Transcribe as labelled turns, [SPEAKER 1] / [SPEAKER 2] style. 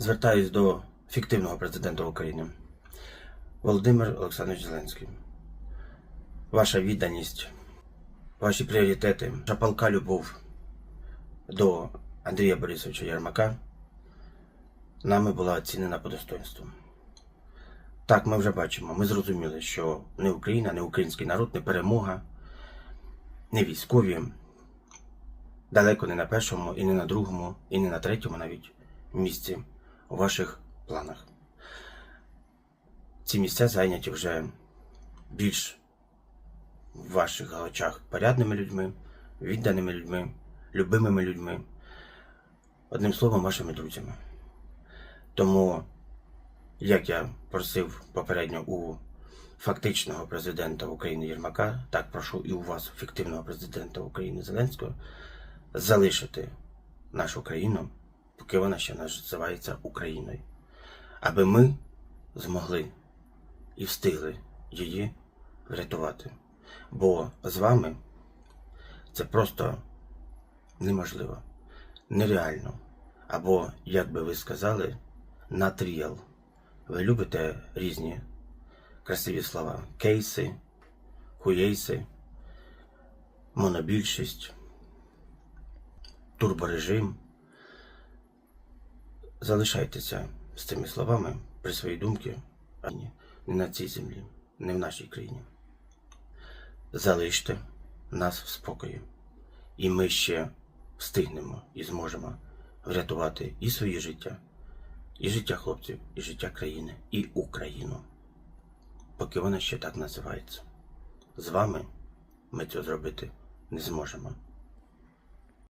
[SPEAKER 1] Звертаюсь до фіктивного президента України Володимир Олександрович Зеленський. Ваша відданість, ваші пріоритети, ваша палка любов до Андрія Борисовича Єрмака нами була оцінена по достоинству. Так, ми вже бачимо, ми зрозуміли, що не Україна, не український народ, не перемога, не військові, далеко не на першому, і не на другому, і не на третьому навіть місці у ваших планах. Ці місця зайняті вже більш в ваших очах порядними людьми, відданими людьми, любимими людьми, одним словом, вашими друзями. Тому, як я просив попередньо у фактичного президента України Єрмака, так прошу і у вас, фіктивного президента України Зеленського, залишити нашу країну, поки вона ще називається Україною, аби ми змогли і встигли її врятувати. Бо з вами це просто неможливо, нереально. Або, як би ви сказали, натріал. Ви любите різні красиві слова. Кейси, хуєйси, монобільшість, турборежим. Залишайтеся з цими словами при своїй думці, а не на цій землі, не в нашій країні. Залиште нас в спокої, і ми ще встигнемо і зможемо врятувати і своє життя, і життя хлопців, і життя країни, і Україну, поки вона ще так називається. З вами ми цього зробити не зможемо.